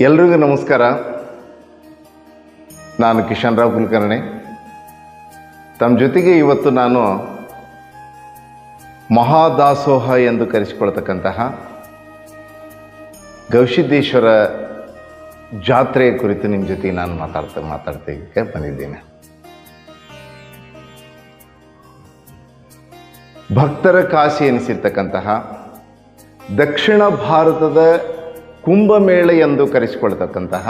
ಎಲ್ರಿಗೂ ನಮಸ್ಕಾರ. ನಾನು ಕಿಶನ್ ರಾವ್ ಕುಲಕರ್ಣಿ. ತಮ್ಮ ಜೊತೆಗೆ ಇವತ್ತು ನಾನು ಮಹಾದಾಸೋಹ ಎಂದು ಕರೆಸಿಕೊಳ್ತಕ್ಕಂತಹ ಗವಿಸಿದ್ದೇಶ್ವರ ಜಾತ್ರೆಯ ಕುರಿತು ನಿಮ್ಮ ಜೊತೆಗೆ ನಾನು ಮಾತಾಡ್ತಾ ಮಾತಾಡ್ತಕ್ಕೆ ಬಂದಿದ್ದೇನೆ. ಭಕ್ತರ ಕಾಶಿ ಎನಿಸಿರ್ತಕ್ಕಂತಹ ದಕ್ಷಿಣ ಭಾರತದ ಕುಂಭಮೇಳ ಎಂದು ಕರೆಸಿಕೊಳ್ತಕ್ಕಂತಹ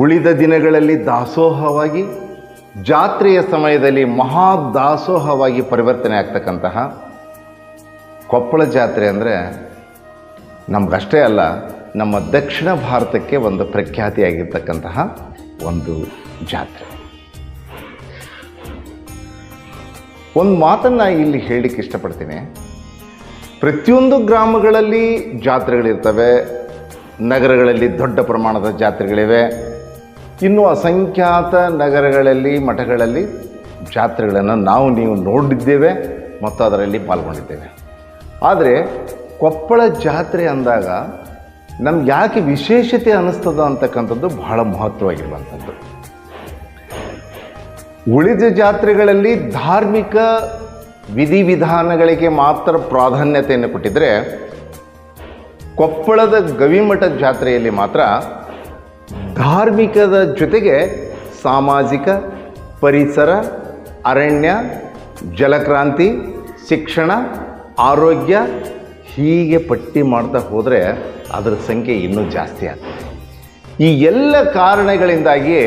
ಉಳಿದ ದಿನಗಳಲ್ಲಿ ದಾಸೋಹವಾಗಿ, ಜಾತ್ರೆಯ ಸಮಯದಲ್ಲಿ ಮಹಾ ದಾಸೋಹವಾಗಿ ಪರಿವರ್ತನೆ ಆಗ್ತಕ್ಕಂತಹ ಕೊಪ್ಪಳ ಜಾತ್ರೆ ಅಂದರೆ ನಮಗಷ್ಟೇ ಅಲ್ಲ, ನಮ್ಮ ದಕ್ಷಿಣ ಭಾರತಕ್ಕೆ ಒಂದು ಪ್ರಖ್ಯಾತಿಯಾಗಿರ್ತಕ್ಕಂತಹ ಒಂದು ಜಾತ್ರೆ. ಒಂದು ಮಾತನ್ನು ಇಲ್ಲಿ ಹೇಳಲಿಕ್ಕೆ ಇಷ್ಟಪಡ್ತೀನಿ. ಪ್ರತಿಯೊಂದು ಗ್ರಾಮಗಳಲ್ಲಿ ಜಾತ್ರೆಗಳಿರ್ತವೆ, ನಗರಗಳಲ್ಲಿ ದೊಡ್ಡ ಪ್ರಮಾಣದ ಜಾತ್ರೆಗಳಿವೆ. ಇನ್ನು ಅಸಂಖ್ಯಾತ ನಗರಗಳಲ್ಲಿ, ಮಠಗಳಲ್ಲಿ ಜಾತ್ರೆಗಳನ್ನು ನಾವು ನೀವು ನೋಡಿದ್ದೇವೆ ಮತ್ತು ಅದರಲ್ಲಿ ಪಾಲ್ಗೊಂಡಿದ್ದೇವೆ. ಆದರೆ ಕೊಪ್ಪಳ ಜಾತ್ರೆ ಅಂದಾಗ ನಮ್ಗೆ ಯಾಕೆ ವಿಶೇಷತೆ ಅನ್ನಿಸ್ತದ ಅಂತಕ್ಕಂಥದ್ದು ಬಹಳ ಮಹತ್ವವಾಗಿರುವಂಥದ್ದು. ಉಳಿದ ಜಾತ್ರೆಗಳಲ್ಲಿ ಧಾರ್ಮಿಕ ವಿಧಿವಿಧಾನಗಳಿಗೆ ಮಾತ್ರ ಪ್ರಾಧಾನ್ಯತೆಯನ್ನು ಕೊಟ್ಟಿದ್ದರೆ ಕೊಪ್ಪಳದ ಗವಿಮಠ ಜಾತ್ರೆಯಲ್ಲಿ ಮಾತ್ರ ಧಾರ್ಮಿಕದ ಜೊತೆಗೆ ಸಾಮಾಜಿಕ, ಪರಿಸರ, ಅರಣ್ಯ, ಜಲಕ್ರಾಂತಿ, ಶಿಕ್ಷಣ, ಆರೋಗ್ಯ ಹೀಗೆ ಪಟ್ಟಿ ಮಾಡ್ತಾ ಹೋದರೆ ಅದರ ಸಂಖ್ಯೆ ಇನ್ನೂ ಜಾಸ್ತಿ ಆಗ್ತದೆ. ಈ ಎಲ್ಲ ಕಾರಣಗಳಿಂದಾಗಿಯೇ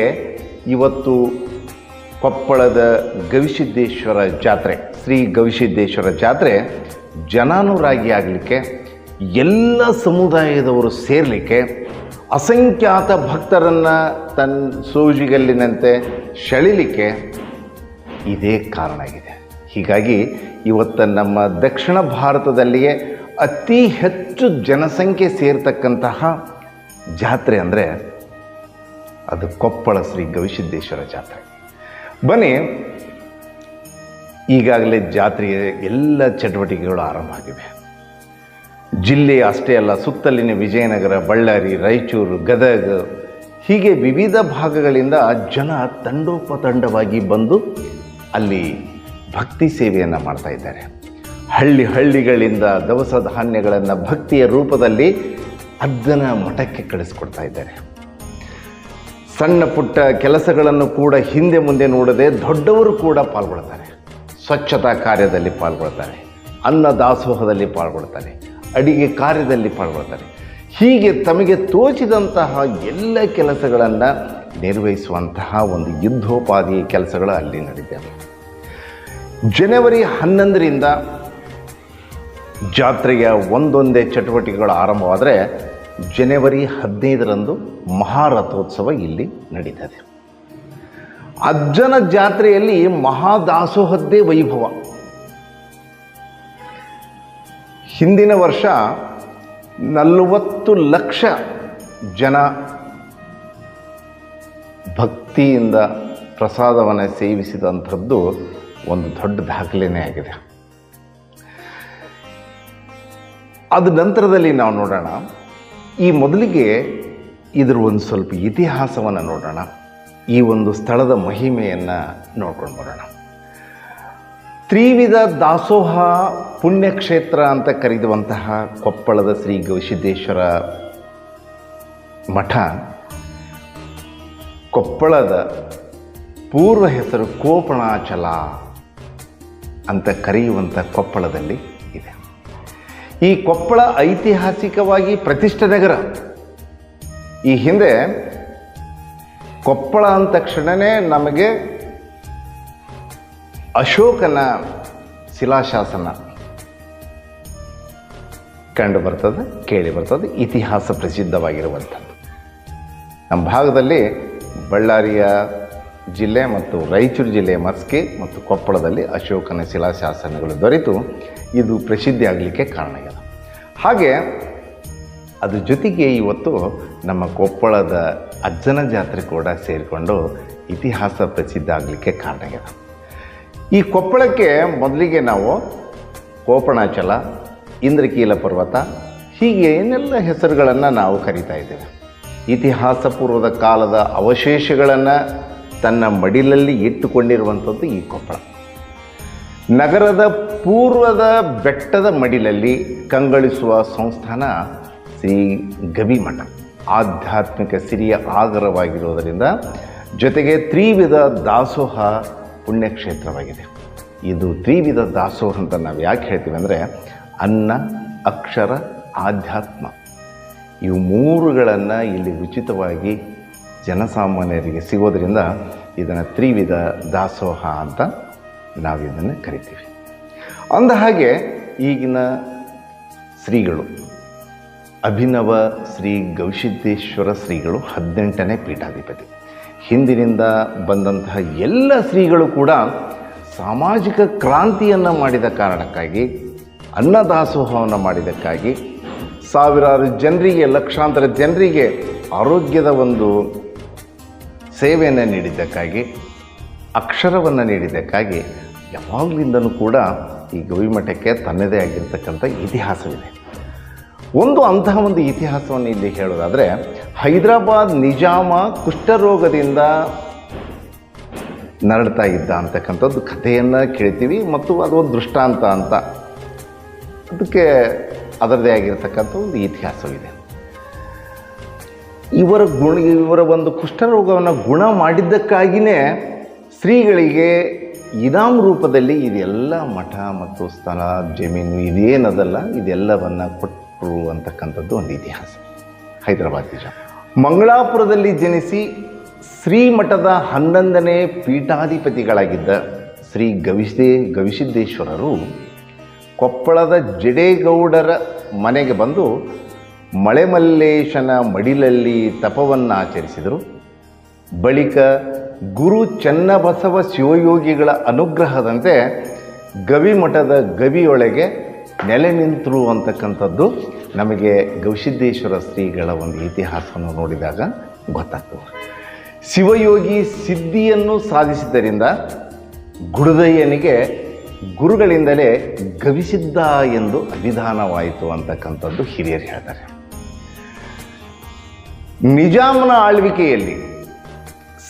ಇವತ್ತು ಕೊಪ್ಪಳದ ಗವಿಸಿದ್ದೇಶ್ವರ ಜಾತ್ರೆ, ಶ್ರೀ ಗವಿಸಿದ್ದೇಶ್ವರ ಜಾತ್ರೆ ಜನಾನುರಾಗಿ ಆಗಲಿಕ್ಕೆ, ಎಲ್ಲ ಸಮುದಾಯದವರು ಸೇರಲಿಕ್ಕೆ ಅಸಂಖ್ಯಾತ ಭಕ್ತರನ್ನು ತನ್ನ ಸೂಜಿಗಲ್ಲಿನಂತೆ ಸೆಳಿಲಿಕ್ಕೆ ಇದೇ ಕಾರಣ ಆಗಿದೆ. ಹೀಗಾಗಿ ಇವತ್ತು ನಮ್ಮ ದಕ್ಷಿಣ ಭಾರತದಲ್ಲಿಯೇ ಅತಿ ಹೆಚ್ಚು ಜನಸಂಖ್ಯೆ ಸೇರ್ತಕ್ಕಂತಹ ಜಾತ್ರೆ ಅಂದರೆ ಅದು ಕೊಪ್ಪಳ ಶ್ರೀ ಗವಿಸಿದ್ದೇಶ್ವರ ಜಾತ್ರೆ. ಬನ್ನಿ. ಈಗಾಗಲೇ ಜಾತ್ರೆಯ ಎಲ್ಲ ಚಟುವಟಿಕೆಗಳು ಆರಂಭ ಆಗಿವೆ. ಜಿಲ್ಲೆ ಅಷ್ಟೇ ಅಲ್ಲ, ಸುತ್ತಲಿನ ವಿಜಯನಗರ, ಬಳ್ಳಾರಿ, ರಾಯಚೂರು, ಗದಗ, ಹೀಗೆ ವಿವಿಧ ಭಾಗಗಳಿಂದ ಜನ ತಂಡೋಪತಂಡವಾಗಿ ಬಂದು ಅಲ್ಲಿ ಭಕ್ತಿ ಸೇವೆಯನ್ನು ಮಾಡ್ತಾ ಇದ್ದಾರೆ. ಹಳ್ಳಿ ಹಳ್ಳಿಗಳಿಂದ ದವಸ ಧಾನ್ಯಗಳನ್ನು ಭಕ್ತಿಯ ರೂಪದಲ್ಲಿ ಅದನ್ನು ಮಠಕ್ಕೆ ಕಳಿಸ್ಕೊಡ್ತಾ ಇದ್ದಾರೆ. ಸಣ್ಣ ಪುಟ್ಟ ಕೆಲಸಗಳನ್ನು ಕೂಡ ಹಿಂದೆ ಮುಂದೆ ನೋಡದೆ ದೊಡ್ಡವರು ಕೂಡ ಪಾಲ್ಗೊಳ್ತಾರೆ. ಸ್ವಚ್ಛತಾ ಕಾರ್ಯದಲ್ಲಿ ಪಾಲ್ಗೊಳ್ತಾರೆ. ಅನ್ನ ದಾಸೋಹದಲ್ಲಿ ಪಾಲ್ಗೊಳ್ತಾರೆ. ಅಡಿಗೆ ಕಾರ್ಯದಲ್ಲಿ ಪಾಲ್ಗೊಳ್ತಾರೆ. ಹೀಗೆ ತಮಗೆ ತೋಚಿದಂತಹ ಎಲ್ಲ ಕೆಲಸಗಳನ್ನು ನಿರ್ವಹಿಸುವಂತಹ ಒಂದು ಯುದ್ಧೋಪಾದಿ ಕೆಲಸಗಳು ಅಲ್ಲಿ ನಡೀತವೆ ಜನವರಿ ಹನ್ನೊಂದರಿಂದ ಜಾತ್ರೆಯ ಒಂದೊಂದೇ ಚಟುವಟಿಕೆಗಳು ಆರಂಭವಾದರೆ ಜನವರಿ ಹದಿನೈದರಂದು ಮಹಾರಥೋತ್ಸವ ಇಲ್ಲಿ ನಡೀತದೆ. ಅಜ್ಜನ ಜಾತ್ರೆಯಲ್ಲಿ ಮಹಾದಾಸೋಹದ್ದೇ ವೈಭವ. ಹಿಂದಿನ ವರ್ಷ ನಲವತ್ತು ಲಕ್ಷ ಜನ ಭಕ್ತಿಯಿಂದ ಪ್ರಸಾದವನ್ನು ಸೇವಿಸಿದಂಥದ್ದು ಒಂದು ದೊಡ್ಡ ದಾಖಲೆಯೇ ಆಗಿದೆ. ಅದ ನಂತರದಲ್ಲಿ ನಾವು ನೋಡೋಣ. ಈ ಮೊದಲಿಗೆ ಇದರ ಒಂದು ಸ್ವಲ್ಪ ಇತಿಹಾಸವನ್ನು ನೋಡೋಣ. ಈ ಒಂದು ಸ್ಥಳದ ಮಹಿಮೆಯನ್ನು ನೋಡ್ಕೊಂಡು ಬರೋಣ. ತ್ರಿವಿಧ ದಾಸೋಹ ಪುಣ್ಯಕ್ಷೇತ್ರ ಅಂತ ಕರೆಯುವಂತಹ ಕೊಪ್ಪಳದ ಶ್ರೀ ಗವಿಸಿದ್ದೇಶ್ವರ ಮಠ, ಕೊಪ್ಪಳದ ಪೂರ್ವ ಹೆಸರು ಕೋಪಣಾಚಲ ಅಂತ ಕರೆಯುವಂಥ ಕೊಪ್ಪಳದಲ್ಲಿ ಈ ಕೊಪ್ಪಳ ಐತಿಹಾಸಿಕವಾಗಿ ಪ್ರತಿಷ್ಠ ನಗರ. ಈ ಹಿಂದೆ ಕೊಪ್ಪಳ ಅಂದ ತಕ್ಷಣವೇ ನಮಗೆ ಅಶೋಕನ ಶಿಲಾಶಾಸನ ಕಂಡು ಬರ್ತದೆ, ಕೇಳಿ ಬರ್ತದೆ, ಇತಿಹಾಸ ಪ್ರಸಿದ್ಧವಾಗಿರುವಂಥದ್ದು. ನಮ್ಮ ಭಾಗದಲ್ಲಿ ಬಳ್ಳಾರಿಯ ಜಿಲ್ಲೆ ಮತ್ತು ರಾಯಚೂರು ಜಿಲ್ಲೆಯ ಮಸ್ಕಿ ಮತ್ತು ಕೊಪ್ಪಳದಲ್ಲಿ ಅಶೋಕನ ಶಿಲಾಶಾಸನಗಳು ದೊರೆತು ಇದು ಪ್ರಸಿದ್ಧಿಯಾಗಲಿಕ್ಕೆ ಕಾರಣ ಇಲ್ಲ ಹಾಗೆ ಅದ್ರ ಜೊತೆಗೆ ಇವತ್ತು ನಮ್ಮ ಕೊಪ್ಪಳದ ಅಜ್ಜನ ಜಾತ್ರೆ ಕೂಡ ಸೇರಿಕೊಂಡು ಇತಿಹಾಸ ಪ್ರಸಿದ್ಧ ಆಗಲಿಕ್ಕೆ ಕಾರಣ ಈ ಕೊಪ್ಪಳಕ್ಕೆ ಮೊದಲಿಗೆ ನಾವು ಕೋಪಣಾಚಲ, ಇಂದ್ರಕೀಲ ಪರ್ವತ ಹೀಗೆ ಏನೆಲ್ಲ ಹೆಸರುಗಳನ್ನು ನಾವು ಕರಿತಾ ಇದ್ದೇವೆ. ಇತಿಹಾಸ ಪೂರ್ವದ ಕಾಲದ ಅವಶೇಷಗಳನ್ನು ತನ್ನ ಮಡಿಲಲ್ಲಿ ಇಟ್ಟುಕೊಂಡಿರುವಂಥದ್ದು ಈ ಕೊಪ್ಪಳ. ನಗರದ ಪೂರ್ವದ ಬೆಟ್ಟದ ಮಡಿಲಲ್ಲಿ ಕಂಗಳಿಸುವ ಸಂಸ್ಥಾನ ಶ್ರೀ ಗವಿಮಠ. ಆಧ್ಯಾತ್ಮಿಕ ಸಿರಿಯ ಆಗರವಾಗಿರುವುದರಿಂದ ಜೊತೆಗೆ ತ್ರಿವಿಧ ದಾಸೋಹ ಪುಣ್ಯಕ್ಷೇತ್ರವಾಗಿದೆ. ಇದು ತ್ರಿವಿಧ ದಾಸೋಹ ಅಂತ ನಾವು ಯಾಕೆ ಹೇಳ್ತೀವಿ ಅಂದರೆ ಅನ್ನ, ಅಕ್ಷರ, ಆಧ್ಯಾತ್ಮ. ಇವು ಮೂರುಗಳನ್ನು ಇಲ್ಲಿ ಉಚಿತವಾಗಿ ಜನಸಾಮಾನ್ಯರಿಗೆ ಸಿಗೋದರಿಂದ ಇದನ್ನು ತ್ರಿವಿಧ ದಾಸೋಹ ಅಂತ ನಾವು ಇದನ್ನು ಕರಿತೀವಿ. ಅಂದ ಹಾಗೆ ಈಗಿನ ಶ್ರೀಗಳು, ಅಭಿನವ ಶ್ರೀ ಗವಿಸಿದ್ದೇಶ್ವರ ಶ್ರೀಗಳು ಹದಿನೆಂಟನೇ ಪೀಠಾಧಿಪತಿ. ಹಿಂದಿನಿಂದ ಬಂದಂತಹ ಎಲ್ಲ ಶ್ರೀಗಳು ಕೂಡ ಸಾಮಾಜಿಕ ಕ್ರಾಂತಿಯನ್ನು ಮಾಡಿದ ಕಾರಣಕ್ಕಾಗಿ ಅನ್ನದಾಸೋಹವನ್ನು ಮಾಡಿದ್ದಕ್ಕಾಗಿ ಸಾವಿರಾರು ಜನರಿಗೆ, ಲಕ್ಷಾಂತರ ಜನರಿಗೆ ಆರೋಗ್ಯದ ಒಂದು ಸೇವೆಯನ್ನು ನೀಡಿದ್ದಕ್ಕಾಗಿ, ಅಕ್ಷರವನ್ನು ನೀಡಿದ್ದಕ್ಕಾಗಿ ಯಾವಾಗಲಿಂದನೂ ಕೂಡ ಈ ಗವಿಮಠಕ್ಕೆ ತನ್ನದೇ ಆಗಿರ್ತಕ್ಕಂಥ ಇತಿಹಾಸವಿದೆ. ಒಂದು ಅಂತಹ ಒಂದು ಇತಿಹಾಸವನ್ನು ಇಲ್ಲಿ ಹೇಳೋದಾದರೆ, ಹೈದರಾಬಾದ್ ನಿಜಾಮ ಕುಷ್ಠರೋಗದಿಂದ ನರಡ್ತಾ ಇದ್ದ ಅಂತಕ್ಕಂಥದ್ದು ಕಥೆಯನ್ನು ಕೇಳ್ತೀವಿ ಮತ್ತು ಅದು ಒಂದು ದೃಷ್ಟಾಂತ ಅಂತ. ಅದಕ್ಕೆ ಅದರದೇ ಆಗಿರತಕ್ಕಂಥ ಒಂದು ಇತಿಹಾಸವಿದೆ. ಇವರ ಗುಣ, ಇವರ ಒಂದು ಕುಷ್ಠರೋಗವನ್ನು ಗುಣ ಮಾಡಿದ್ದಕ್ಕಾಗಿಯೇ ಶ್ರೀಗಳಿಗೆ ಇನಾಮ್ ರೂಪದಲ್ಲಿ ಇದೆಲ್ಲ ಮಠ ಮತ್ತು ಸ್ಥಳ, ಜಮೀನು ಇದೇನದಲ್ಲ, ಇದೆಲ್ಲವನ್ನು ಕೊಟ್ಟರು ಅಂತಕ್ಕಂಥದ್ದು ಒಂದು ಇತಿಹಾಸ. ಹೈದರಾಬಾದ್ ನಿಜ. ಮಂಗಳಾಪುರದಲ್ಲಿ ಜನಿಸಿ ಶ್ರೀಮಠದ ಹನ್ನೊಂದನೇ ಪೀಠಾಧಿಪತಿಗಳಾಗಿದ್ದ ಶ್ರೀ ಗವಿಸೇ ಗವಿಸಿದ್ದೇಶ್ವರರು ಕೊಪ್ಪಳದ ಜಡೇಗೌಡರ ಮನೆಗೆ ಬಂದು ಮಳೆಮಲ್ಲೇಶನ ಮಡಿಲಲ್ಲಿ ತಪವನ್ನು ಆಚರಿಸಿದರು ಬಳಿಕ ಗುರು ಚನ್ನಬಸವ ಶಿವಯೋಗಿಗಳ ಅನುಗ್ರಹದಂತೆ ಗವಿಮಠದ ಗವಿಯೊಳಗೆ ನೆಲೆ ನಿಂತರು ಅಂತಕ್ಕಂಥದ್ದು ನಮಗೆ ಗವಿಸಿದ್ದೇಶ್ವರ ಶ್ರೀಗಳ ಒಂದು ಇತಿಹಾಸವನ್ನು ನೋಡಿದಾಗ ಗೊತ್ತಾಗ್ತದೆ. ಶಿವಯೋಗಿ ಸಿದ್ಧಿಯನ್ನು ಸಾಧಿಸಿದ್ದರಿಂದ ಗುರುದಯ್ಯನಿಗೆ ಗುರುಗಳಿಂದಲೇ ಗವಿಸಿದ್ದ ಎಂದು ಅಭಿಧಾನವಾಯಿತು ಅಂತಕ್ಕಂಥದ್ದು ಹಿರಿಯರು ಹೇಳ್ತಾರೆ. ನಿಜಾಮನ ಆಳ್ವಿಕೆಯಲ್ಲಿ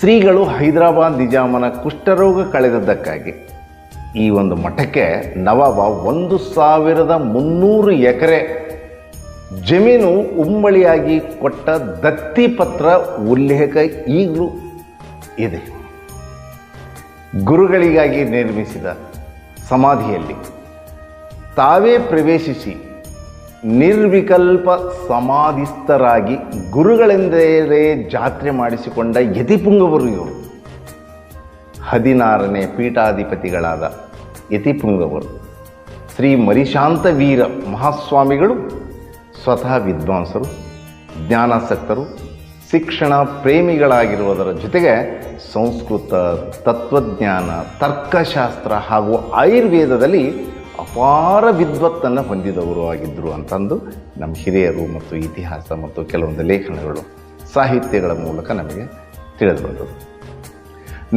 ಶ್ರೀಗಳು ಹೈದರಾಬಾದ್ ನಿಜಾಮನ ಕುಷ್ಠರೋಗ ಕಳೆದದ್ದಕ್ಕಾಗಿ ಈ ಒಂದು ಮಠಕ್ಕೆ ನವಾಬ ಒಂದು ಸಾವಿರದ ಮುನ್ನೂರು ಎಕರೆ ಜಮೀನು ಉಂಬಳಿಯಾಗಿ ಕೊಟ್ಟ ದತ್ತಿ ಪತ್ರ ಉಲ್ಲೇಖ ಈಗಲೂ ಇದೆ. ಗುರುಗಳಿಗಾಗಿ ನಿರ್ಮಿಸಿದ ಸಮಾಧಿಯಲ್ಲಿ ತಾವೇ ಪ್ರವೇಶಿಸಿ ನಿರ್ವಿಕಲ್ಪ ಸಮಾಧಿಸ್ಥರಾಗಿ ಗುರುಗಳೆಂದರೆ ಜಾತ್ರೆ ಮಾಡಿಸಿಕೊಂಡ ಯತಿಪುಂಗವರು ಇವರು. ಹದಿನಾರನೇ ಪೀಠಾಧಿಪತಿಗಳಾದ ಯತಿಪುಂಗವರು. ಶ್ರೀ ಮರಿಶಾಂತ ವೀರ ಮಹಾಸ್ವಾಮಿಗಳು, ಸ್ವತಃ ವಿದ್ವಾಂಸರು, ಜ್ಞಾನಾಸಕ್ತರು, ಶಿಕ್ಷಣ ಪ್ರೇಮಿಗಳಾಗಿರುವುದರ ಜೊತೆಗೆ ಸಂಸ್ಕೃತ, ತತ್ವಜ್ಞಾನ, ತರ್ಕಶಾಸ್ತ್ರ ಹಾಗೂ ಆಯುರ್ವೇದದಲ್ಲಿ ಅಪಾರ ವಿದ್ವತ್ತನ್ನು ಹೊಂದಿದವರು ಆಗಿದ್ದರು ಅಂತಂದು ನಮ್ಮ ಹಿರಿಯರು ಮತ್ತು ಇತಿಹಾಸ ಮತ್ತು ಕೆಲವೊಂದು ಲೇಖನಗಳು, ಸಾಹಿತ್ಯಗಳ ಮೂಲಕ ನಮಗೆ ತಿಳಿದು ಬಂದದ್ದು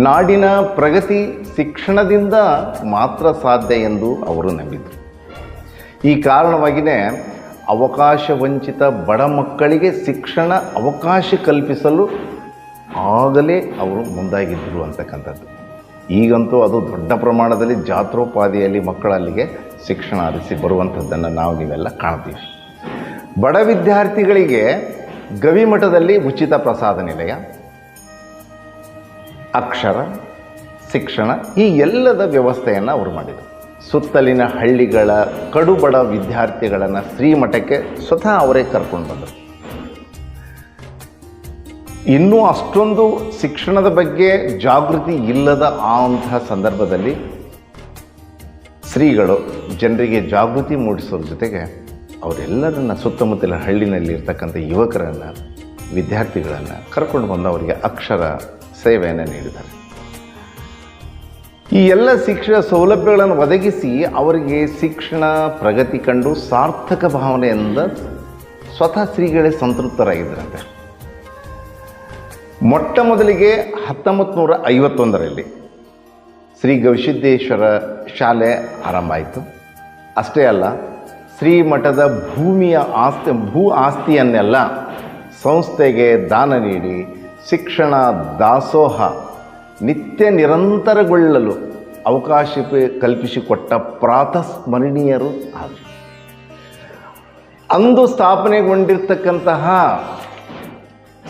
ನಾಡಿನ ಪ್ರಗತಿ ಶಿಕ್ಷಣದಿಂದ ಮಾತ್ರ ಸಾಧ್ಯ ಎಂದು ಅವರು ನಂಬಿದರು. ಈ ಕಾರಣವಾಗಿಯೇ ಅವಕಾಶ ವಂಚಿತ ಬಡ ಮಕ್ಕಳಿಗೆ ಶಿಕ್ಷಣ ಅವಕಾಶ ಕಲ್ಪಿಸಲು ಆಗಲೇ ಅವರು ಮುಂದಾಗಿದ್ದರು ಅಂತಕ್ಕಂಥದ್ದು. ಈಗಂತೂ ಅದು ದೊಡ್ಡ ಪ್ರಮಾಣದಲ್ಲಿ ಜಾತ್ರೋಪಾದಿಯಲ್ಲಿ ಮಕ್ಕಳಲ್ಲಿಗೆ ಶಿಕ್ಷಣ ಹರಿಸಿ ಬರುವಂಥದ್ದನ್ನು ನಾವು ನೀವೆಲ್ಲ ಕಾಣ್ತೀವಿ. ಬಡ ವಿದ್ಯಾರ್ಥಿಗಳಿಗೆ ಗವಿಮಠದಲ್ಲಿ ಉಚಿತ ಪ್ರಸಾದ ನಿಲಯ, ಅಕ್ಷರ, ಶಿಕ್ಷಣ ಈ ಎಲ್ಲದ ವ್ಯವಸ್ಥೆಯನ್ನು ಅವರು ಮಾಡಿದರು. ಸುತ್ತಲಿನ ಹಳ್ಳಿಗಳ ಕಡುಬಡ ವಿದ್ಯಾರ್ಥಿಗಳನ್ನು ಶ್ರೀಮಠಕ್ಕೆ ಸ್ವತಃ ಅವರೇ ಕರ್ಕೊಂಡು ಬಂದರು. ಇನ್ನೂ ಅಷ್ಟೊಂದು ಶಿಕ್ಷಣದ ಬಗ್ಗೆ ಜಾಗೃತಿ ಇಲ್ಲದ ಆ ಅಂತಹ ಸಂದರ್ಭದಲ್ಲಿ ಶ್ರೀಗಳು ಜನರಿಗೆ ಜಾಗೃತಿ ಮೂಡಿಸೋದ್ರ ಜೊತೆಗೆ ಅವರೆಲ್ಲರನ್ನ ಸುತ್ತಮುತ್ತಲ ಹಳ್ಳಿನಲ್ಲಿ ಇರ್ತಕ್ಕಂಥ ಯುವಕರನ್ನು, ವಿದ್ಯಾರ್ಥಿಗಳನ್ನು ಕರ್ಕೊಂಡು ಬಂದು ಅವರಿಗೆ ಅಕ್ಷರ ಸೇವೆಯನ್ನು ನೀಡಿದ್ದಾರೆ. ಈ ಎಲ್ಲ ಶಿಕ್ಷಣ ಸೌಲಭ್ಯಗಳನ್ನು ಒದಗಿಸಿ ಅವರಿಗೆ ಶಿಕ್ಷಣ ಪ್ರಗತಿ ಕಂಡು ಸಾರ್ಥಕ ಭಾವನೆಯಿಂದ ಸ್ವತಃ ಶ್ರೀಗಳೇ ಸಂತೃಪ್ತರಾಗಿದ್ದರಂತೆ. ಮೊಟ್ಟ ಮೊದಲಿಗೆ ಹತ್ತೊಂಬತ್ತು ನೂರ ಐವತ್ತೊಂದರಲ್ಲಿ ಶ್ರೀ ಗವಿಸಿದ್ದೇಶ್ವರ ಶಾಲೆ ಆರಂಭ ಆಯಿತು. ಅಷ್ಟೇ ಅಲ್ಲ ಶ್ರೀ ಮಠದ ಭೂಮಿಯ ಆಸ್ತಿ, ಭೂ ಆಸ್ತಿಯನ್ನೆಲ್ಲ ಸಂಸ್ಥೆಗೆ ದಾನ ನೀಡಿ ಶಿಕ್ಷಣ, ದಾಸೋಹ ನಿತ್ಯ ನಿರಂತರಗೊಳ್ಳಲು ಅವಕಾಶ ಕಲ್ಪಿಸಿಕೊಟ್ಟ ಪ್ರಾತಸ್ಮರಣೀಯರು ಆದರು. ಅಂದು ಸ್ಥಾಪನೆಗೊಂಡಿರ್ತಕ್ಕಂತಹ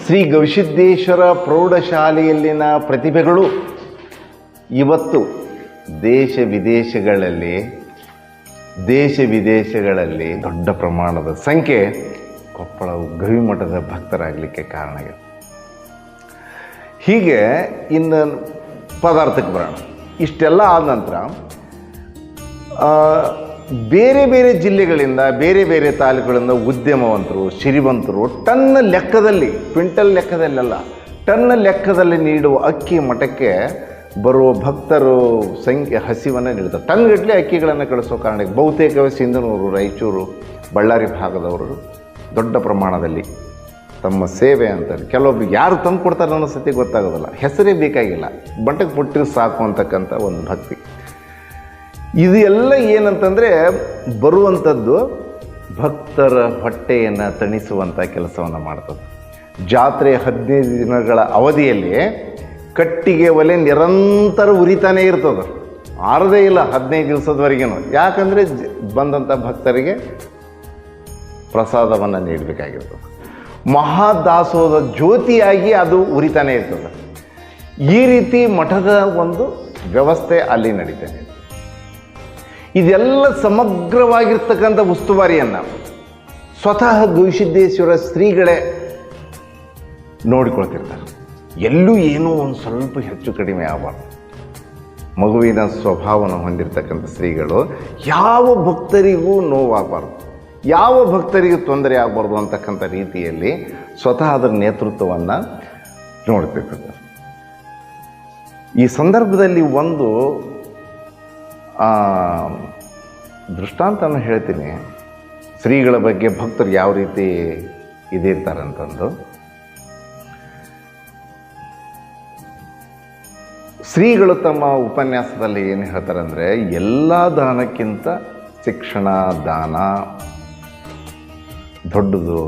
ಶ್ರೀ ಗವಿಸಿದ್ದೇಶ್ವರ ಪ್ರೌಢಶಾಲೆಯಲ್ಲಿನ ಪ್ರತಿಭೆಗಳು ಇವತ್ತು ದೇಶ ವಿದೇಶಗಳಲ್ಲಿ ದೇಶ ವಿದೇಶಗಳಲ್ಲಿ ದೊಡ್ಡ ಪ್ರಮಾಣದ ಸಂಖ್ಯೆ ಕೊಪ್ಪಳವು ಗವಿಮಠದ ಭಕ್ತರಾಗಲಿಕ್ಕೆ ಕಾರಣ ಆಗಿದೆ ಹೀಗೆ ಇನ್ನು ಪದಾರ್ಥಕ್ಕೆ ಬರೋಣ. ಇಷ್ಟೆಲ್ಲ ಆದ ನಂತರ ಬೇರೆ ಬೇರೆ ಜಿಲ್ಲೆಗಳಿಂದ ಬೇರೆ ಬೇರೆ ತಾಲೂಕುಗಳಿಂದ ಉದ್ಯಮವಂತರು ಶ್ರೀಮಂತರು ಟನ್ ಲೆಕ್ಕದಲ್ಲಿ, ಕ್ವಿಂಟಲ್ ಲೆಕ್ಕದಲ್ಲೆಲ್ಲ ಟನ್ ಲೆಕ್ಕದಲ್ಲಿ ನೀಡುವ ಅಕ್ಕಿ ಮಠಕ್ಕೆ ಬರುವ ಭಕ್ತರು ಸಂಖ್ಯೆ ಹಸಿವನ್ನು ಟನ್ ಟನ್ಗಟ್ಟಲೆ ಅಕ್ಕಿಗಳನ್ನು ಕಳಿಸೋ ಕಾರಣಕ್ಕೆ ಬಹುತೇಕ ಸಿಂಧನೂರು, ರಾಯಚೂರು, ಬಳ್ಳಾರಿ ಭಾಗದವರು ದೊಡ್ಡ ಪ್ರಮಾಣದಲ್ಲಿ ತಮ್ಮ ಸೇವೆ ಅಂತಾರೆ ಕೆಲವೊಬ್ರು ಯಾರು ತಂದು ಕೊಡ್ತಾರೆ ಅನ್ನೋ ಸತಿ ಗೊತ್ತಾಗೋದಿಲ್ಲ. ಹೆಸರೇ ಬೇಕಾಗಿಲ್ಲ. ಬಂಟಕ್ಕೆ ಕೊಟ್ಟರೆ ಸಾಕು ಅಂತಕ್ಕಂಥ ಒಂದು ಭಕ್ತಿ. ಇದು ಎಲ್ಲ ಏನಂತಂದರೆ ಬರುವಂಥದ್ದು ಭಕ್ತರ ಹೊಟ್ಟೆಯನ್ನು ತಣಿಸುವಂಥ ಕೆಲಸವನ್ನು ಮಾಡ್ತದೆ. ಜಾತ್ರೆ ಹದಿನೈದು ದಿನಗಳ ಅವಧಿಯಲ್ಲಿ ಕಟ್ಟಿಗೆ ಒಲೆ ನಿರಂತರ ಉರಿತಾನೆ ಇರ್ತದೆ. ಆರದೇ ಇಲ್ಲ ಹದಿನೈದು ದಿವಸದವರೆಗೇನು. ಯಾಕಂದರೆ ಬಂದಂಥ ಭಕ್ತರಿಗೆ ಪ್ರಸಾದವನ್ನು ನೀಡಬೇಕಾಗಿರ್ತದೆ. ಮಹಾದಾಸೋದ ಜ್ಯೋತಿಯಾಗಿ ಅದು ಉರಿತಾನೆ ಇರ್ತದೆ. ಈ ರೀತಿ ಮಠದ ಒಂದು ವ್ಯವಸ್ಥೆ ಅಲ್ಲಿ ನಡೀತಾನೆ ಇದೆ. ಇದೆಲ್ಲ ಸಮಗ್ರವಾಗಿರ್ತಕ್ಕಂಥ ಉಸ್ತುವಾರಿಯನ್ನು ಸ್ವತಃ ಗವಿಸಿದ್ದೇಶ್ವರ ಶ್ರೀಗಳೇ ನೋಡಿಕೊಳ್ತಿರ್ತಾರೆ. ಎಲ್ಲೂ ಏನೋ ಒಂದು ಸ್ವಲ್ಪ ಹೆಚ್ಚು ಕಡಿಮೆ ಆಗಬಾರ್ದು. ಮಗುವಿನ ಸ್ವಭಾವವನ್ನು ಹೊಂದಿರತಕ್ಕಂಥ ಶ್ರೀಗಳು ಯಾವ ಭಕ್ತರಿಗೂ ನೋವಾಗಬಾರ್ದು. ಯಾವ ಭಕ್ತರಿಗೂ ತೊಂದರೆ ಆಗಬಾರ್ದು ಅಂತಕ್ಕಂಥ ರೀತಿಯಲ್ಲಿ ಸ್ವತಃ ಅದರ ನೇತೃತ್ವವನ್ನು ನೋಡ್ತಿರ್ತಾರೆ. ಈ ಸಂದರ್ಭದಲ್ಲಿ ಒಂದು ದೃಷ್ಟಾಂತನ ಹೇಳ್ತೀನಿ. ಶ್ರೀಗಳ ಬಗ್ಗೆ ಭಕ್ತರು ಯಾವ ರೀತಿ ಇದಿರ್ತಾರಂತಂದು. ಶ್ರೀಗಳು ತಮ್ಮ ಉಪನ್ಯಾಸದಲ್ಲಿ ಏನು ಹೇಳ್ತಾರೆ ಅಂದರೆ ಎಲ್ಲ ದಾನಕ್ಕಿಂತ ಶಿಕ್ಷಣ, ದಾನ ದೊಡ್ಡದು.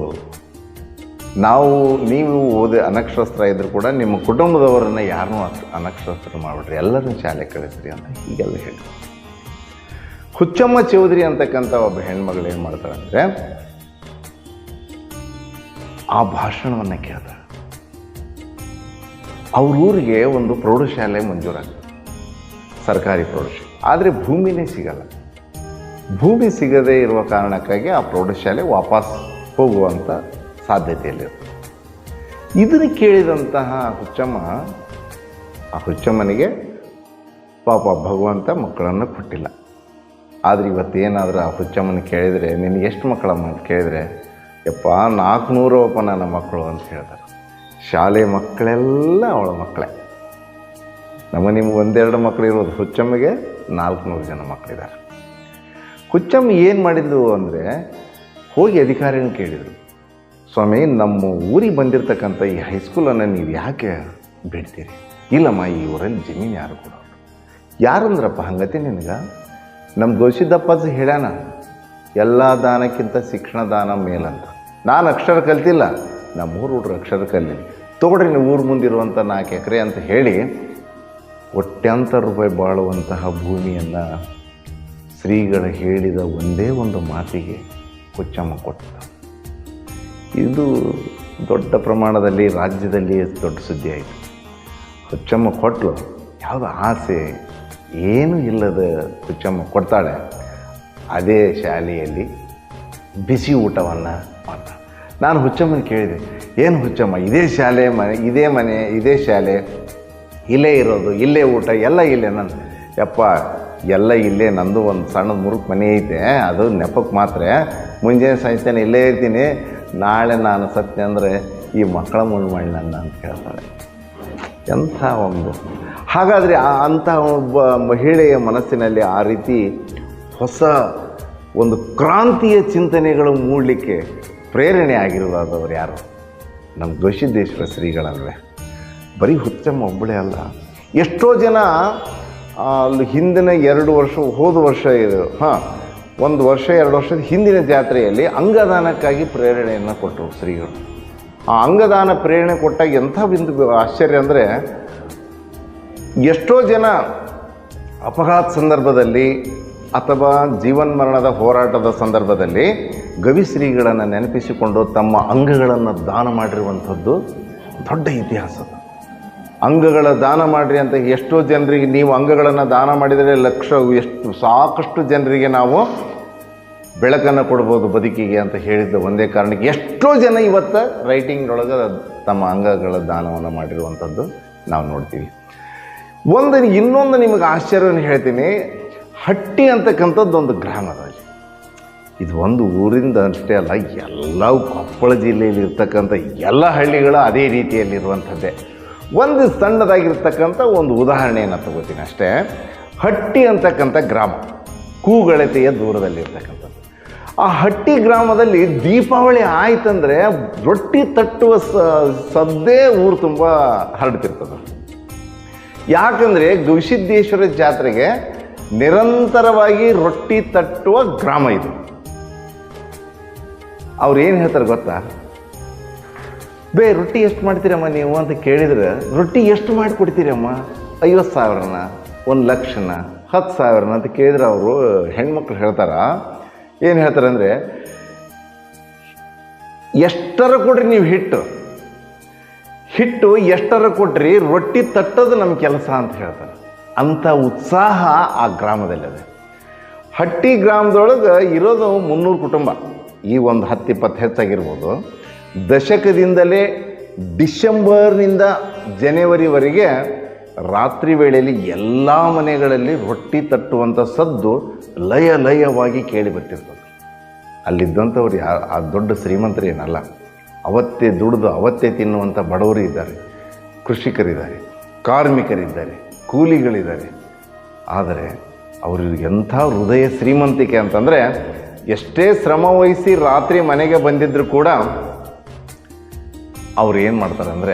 ನಾವು, ನೀವು ಓದಿ ಅನಕ್ಷರಸ್ತ್ರ ಇದ್ದರೂ ಕೂಡ ನಿಮ್ಮ ಕುಟುಂಬದವರನ್ನು ಯಾರನ್ನೂ ಅನಕ್ಷರಸ್ತ್ರ ಮಾಡಿಬಿಡ್ರಿ ಎಲ್ಲರನ್ನೂ ಶಾಲೆ ಕಳಿಸ್ರಿ ಅಂತ ಹೀಗೆಲ್ಲ ಹೇಳಿ ಹುಚ್ಚಮ್ಮ ಚೌಧರಿ ಅಂತಕ್ಕಂಥ ಒಬ್ಬ ಹೆಣ್ಮಗಳು ಏನು ಮಾಡ್ತಾಳೆ ಅಂದರೆ ಆ ಭಾಷಣವನ್ನು ಕೇಳ್ತಾಳೆ ಅವ್ರ ಊರಿಗೆ ಒಂದು ಪ್ರೌಢಶಾಲೆ ಮಂಜೂರಾಗ್ತದೆ ಸರ್ಕಾರಿ ಪ್ರೌಢಶಾಲೆ. ಆದರೆ ಭೂಮಿನೇ ಸಿಗಲ್ಲ. ಭೂಮಿ ಸಿಗದೇ ಇರುವ ಕಾರಣಕ್ಕಾಗಿ ಆ ಪ್ರೌಢಶಾಲೆ ವಾಪಸ್ ಹೋಗುವಂಥ ಸಾಧ್ಯತೆಯಲ್ಲಿರುತ್ತೆ ಇದನ್ನು ಕೇಳಿದಂತಹ ಹುಚ್ಚಮ್ಮ, ಆ ಹುಚ್ಚಮ್ಮನಿಗೆ ಪಾಪ ಭಗವಂತ ಮಕ್ಕಳನ್ನು ಕೊಟ್ಟಿಲ್ಲ. ಆದರೆ ಇವತ್ತೇನಾದರೂ ಆ ಹುಚ್ಚಮ್ಮನ ಕೇಳಿದರೆ, ನಿನಗೆ ಎಷ್ಟು ಮಕ್ಕಳಮ್ಮ ಅಂತ ಕೇಳಿದರೆ, ಯಪ್ಪ ನಾಲ್ಕುನೂರಪ್ಪ ನನ್ನ ಮಕ್ಕಳು ಅಂತ ಹೇಳ್ತಾರೆ. ಶಾಲೆ ಮಕ್ಕಳೆಲ್ಲ ಅವಳ ಮಕ್ಕಳೇ. ನಮ್ಮ ನಿಮ್ಗೆ ಒಂದೆರಡು ಮಕ್ಕಳು ಇರೋದು ಹುಚ್ಚಮ್ಮಗೆ ನಾಲ್ಕುನೂರು ಜನ ಮಕ್ಕಳಿದ್ದಾರೆ ಹುಚ್ಚಮ್ಮ ಏನು ಮಾಡಿದ್ದು ಅಂದರೆ, ಹೋಗಿ ಅಧಿಕಾರಿನ ಕೇಳಿದರು. ಸ್ವಾಮಿ, ನಮ್ಮ ಊರಿಗೆ ಬಂದಿರತಕ್ಕಂಥ ಈ ಹೈಸ್ಕೂಲನ್ನು ನೀವು ಯಾಕೆ ಬಿಡ್ತೀರಿ? ಇಲ್ಲಮ್ಮ, ಈ ಊರಲ್ಲಿ ಜಮೀನು ಯಾರು ಕೊಡೋರು? ಯಾರಂದ್ರಪ್ಪ ಹಂಗತೆ ನಿನಗೆ? ನಮ್ಮ ದೋಷಿದ್ದಪ್ಪಾಜಿ ಹೇಳ್ಯಾನ, ಎಲ್ಲ ದಾನಕ್ಕಿಂತ ಶಿಕ್ಷಣ ದಾನ ಮೇಲಂತ. ನಾನು ಅಕ್ಷರ ಕಲ್ತಿಲ್ಲ ನಮ್ಮ ಊರು ಹುಡ್ರು ಅಕ್ಷರ ಕಲ್ಲಿ. ತೊಗೊಡ್ರಿ ನೀವು ಊರು ಮುಂದಿರುವಂಥ ನಾಲ್ಕು ಎಕರೆ ಅಂತ ಹೇಳಿ ಕೋಟ್ಯಾಂತರ ರೂಪಾಯಿ ಬಾಳುವಂತಹ ಭೂಮಿಯನ್ನು ಶ್ರೀಗಳು ಹೇಳಿದ ಒಂದೇ ಒಂದು ಮಾತಿಗೆ ಕೊಚ್ಚಮ್ಮ ಕೊಟ್ಟ. ಇದು ದೊಡ್ಡ ಪ್ರಮಾಣದಲ್ಲಿ ರಾಜ್ಯದಲ್ಲಿ ದೊಡ್ಡ ಸುದ್ದಿ ಆಯಿತು. ಕೊಚ್ಚಮ್ಮ ಕೊಟ್ಟಲು ಯಾವುದು ಆಸೆ? ಏನೂ ಇಲ್ಲದ ಹುಚ್ಚಮ್ಮ ಕೊಡ್ತಾಳೆ ಅದೇ ಶಾಲೆಯಲ್ಲಿ ಬಿಸಿ ಊಟವನ್ನು ಮಾಡ್ತಾಳೆ. ನಾನು ಹುಚ್ಚಮ್ಮನ ಕೇಳಿದೆ, ಏನು ಹುಚ್ಚಮ್ಮ, ಇದೇ ಶಾಲೆ ಮನೆ, ಇದೇ ಮನೆ, ಇದೇ ಶಾಲೆ, ಇಲ್ಲೇ ಇರೋದು, ಇಲ್ಲೇ ಊಟ, ಎಲ್ಲ ಇಲ್ಲೇ ನನ್ನ ಯಪ್ಪ, ಎಲ್ಲ ಇಲ್ಲೇ, ನಂದು ಒಂದು ಸಣ್ಣ ಮುರುಕ್ ಮನೆ ಐತೆ, ಅದು ನೆಪಕ್ಕೆ ಮಾತ್ರ, ಮುಂಜಾನೆ ಸಂಜೆ ಇಲ್ಲೇ ಇರ್ತೀನಿ, ನಾಳೆ ನಾನು ಸತ್ಯ ಅಂದರೆ ಈ ಮಕ್ಕಳ ಮುಳ್ಳು ಮಾಡಿ ನನ್ನ ಅಂತ ಕೇಳ್ತಾಳೆ. ಎಂಥ ಒಂದು ಹಾಗಾದರೆ ಆ ಅಂಥ ಒಬ್ಬ ಮಹಿಳೆಯ ಮನಸ್ಸಿನಲ್ಲಿ ಆ ರೀತಿ ಹೊಸ ಒಂದು ಕ್ರಾಂತಿಯ ಚಿಂತನೆಗಳು ಮೂಡಲಿಕ್ಕೆ ಪ್ರೇರಣೆ ಆಗಿರುವಂಥವ್ರು ಯಾರು? ನಮ್ಮ ದ್ವಶಿದ್ದೇಶ್ವರ ಶ್ರೀಗಳಲ್ವೇ. ಬರೀ ಹುಚ್ಚಮ್ಮ ಒಬ್ಬಳೇ ಅಲ್ಲ. ಎಷ್ಟೋ ಜನ ಅಲ್ಲಿ ಹಿಂದಿನ ಎರಡು ವರ್ಷ, ಹೋದ ವರ್ಷ ಇದು, ಹಾಂ, ಒಂದು ವರ್ಷ, ಎರಡು ವರ್ಷದ ಹಿಂದಿನ ಜಾತ್ರೆಯಲ್ಲಿ ಅಂಗದಾನಕ್ಕಾಗಿ ಪ್ರೇರಣೆಯನ್ನು ಕೊಟ್ಟರು ಶ್ರೀಗಳು. ಆ ಅಂಗದಾನ ಪ್ರೇರಣೆ ಕೊಟ್ಟಾಗ ಎಂಥ ಬಿಂದು ಆಶ್ಚರ್ಯ ಅಂದರೆ ಎಷ್ಟೋ ಜನ ಅಪಘಾತ ಸಂದರ್ಭದಲ್ಲಿ ಅಥವಾ ಜೀವನ್ಮರಣದ ಹೋರಾಟದ ಸಂದರ್ಭದಲ್ಲಿ ಗವಿಶ್ರೀಗಳನ್ನು ನೆನಪಿಸಿಕೊಂಡು ತಮ್ಮ ಅಂಗಗಳನ್ನು ದಾನ ಮಾಡಿರುವಂಥದ್ದು ದೊಡ್ಡ ಇತಿಹಾಸ. ಅಂಗಗಳ ದಾನ ಮಾಡಿರಿ ಅಂತ ಎಷ್ಟೋ ಜನರಿಗೆ ನೀವು ಅಂಗಗಳನ್ನು ದಾನ ಮಾಡಿದರೆ ಲಕ್ಷ, ಎಷ್ಟು, ಸಾಕಷ್ಟು ಜನರಿಗೆ ನಾವು ಬೆಳಕನ್ನು ಕೊಡ್ಬೋದು ಬದುಕಿಗೆ ಅಂತ ಹೇಳಿದ್ದ ಒಂದೇ ಕಾರಣಕ್ಕೆ ಎಷ್ಟೋ ಜನ ಇವತ್ತು ರೈಟಿಂಗ್ನೊಳಗೆ ತಮ್ಮ ಅಂಗಗಳ ದಾನವನ್ನು ಮಾಡಿರುವಂಥದ್ದು ನಾವು ನೋಡ್ತೀವಿ ಒಂದು ಇನ್ನೊಂದು ನಿಮಗೆ ಆಶ್ಚರ್ಯವನ್ನು ಹೇಳ್ತೀನಿ. ಹಟ್ಟಿ ಅಂತಕ್ಕಂಥದ್ದು ಒಂದು ಗ್ರಾಮ ಅಲ್ಲಿ ಇದು ಒಂದು ಊರಿಂದ ಅಷ್ಟೇ ಅಲ್ಲ ಎಲ್ಲ ಕೊಪ್ಪಳ ಜಿಲ್ಲೆಯಲ್ಲಿ ಇರ್ತಕ್ಕಂಥ ಎಲ್ಲ ಹಳ್ಳಿಗಳು ಅದೇ ರೀತಿಯಲ್ಲಿರುವಂಥದ್ದೇ. ಒಂದು ಸಣ್ಣದಾಗಿರ್ತಕ್ಕಂಥ ಒಂದು ಉದಾಹರಣೆಯನ್ನು ತಗೋತೀನಿ ಅಷ್ಟೇ. ಹಟ್ಟಿ ಅಂತಕ್ಕಂಥ ಗ್ರಾಮ, ಕೂಗಳತೆಯ ದೂರದಲ್ಲಿರ್ತಕ್ಕಂಥದ್ದು. ಆ ಹಟ್ಟಿ ಗ್ರಾಮದಲ್ಲಿ ದೀಪಾವಳಿ ಆಯ್ತಂದರೆ ರೊಟ್ಟಿ ತಟ್ಟುವ ಸದ್ದೇ ಊರು ತುಂಬ ಹರಡ್ತಿರ್ತದೆ. ಯಾಕಂದರೆ ಗವಿಸಿದ್ದೇಶ್ವರ ಜಾತ್ರೆಗೆ ನಿರಂತರವಾಗಿ ರೊಟ್ಟಿ ತಟ್ಟುವ ಗ್ರಾಮ ಇದು. ಅವ್ರು ಏನು ಹೇಳ್ತಾರೆ ಗೊತ್ತಾ? ಬೇ, ರೊಟ್ಟಿ ಎಷ್ಟು ಮಾಡ್ತೀರಮ್ಮ ನೀವು ಅಂತ ಕೇಳಿದ್ರೆ, ರೊಟ್ಟಿ ಎಷ್ಟು ಮಾಡಿಕೊಡ್ತೀರಮ್ಮ? ಐವತ್ತು ಸಾವಿರನ, ಒಂದು ಲಕ್ಷನ, ಹತ್ತು ಸಾವಿರನ ಅಂತ ಕೇಳಿದ್ರೆ ಅವರು ಹೆಣ್ಮಕ್ಳು ಹೇಳ್ತಾರ. ಏನು ಹೇಳ್ತಾರೆ ಅಂದರೆ ಎಷ್ಟರ ಕೊಡ್ರಿ ನೀವು ಹಿಟ್ಟು? ಹಿಟ್ಟು ಎಷ್ಟರ ಕೊಟ್ರಿ ರೊಟ್ಟಿ ತಟ್ಟೋದು ನಮ್ಮ ಕೆಲಸ ಅಂತ ಹೇಳ್ತಾರೆ. ಅಂಥ ಉತ್ಸಾಹ ಆ ಗ್ರಾಮದಲ್ಲಿದೆ. ಹಟ್ಟಿ ಗ್ರಾಮದೊಳಗೆ ಇರೋದು ಮುನ್ನೂರು ಕುಟುಂಬ. ಈ ಒಂದು ಹತ್ತು ಇಪ್ಪತ್ತು ಹೆಚ್ಚಾಗಿರ್ಬೋದು. ದಶಕದಿಂದಲೇ ಡಿಸೆಂಬರ್ನಿಂದ ಜನವರಿವರೆಗೆ ರಾತ್ರಿ ವೇಳೆಯಲ್ಲಿ ಎಲ್ಲ ಮನೆಗಳಲ್ಲಿ ರೊಟ್ಟಿ ತಟ್ಟುವಂಥ ಸದ್ದು ಲಯ ಲಯವಾಗಿ ಕೇಳಿ ಬರ್ತಿರ್ತದೆ ಅಲ್ಲಿದ್ದಂಥವ್ರು ಯಾ ಆ ದೊಡ್ಡ ಶ್ರೀಮಂತರು ಏನಲ್ಲ. ಅವತ್ತೇ ದುಡಿದು, ಅವತ್ತೇ ತಿನ್ನುವಂಥ ಬಡವರು ಇದ್ದಾರೆ. ಕೃಷಿಕರಿದ್ದಾರೆ, ಕಾರ್ಮಿಕರಿದ್ದಾರೆ, ಕೂಲಿಗಳಿದ್ದಾರೆ. ಆದರೆ ಅವರು ಎಂಥ ಹೃದಯ ಶ್ರೀಮಂತಿಕೆ ಅಂತಂದರೆ, ಎಷ್ಟೇ ಶ್ರಮ ವಹಿಸಿ ರಾತ್ರಿ ಮನೆಗೆ ಬಂದಿದ್ದರೂ ಕೂಡ ಅವ್ರು ಏನು ಮಾಡ್ತಾರೆ ಅಂದರೆ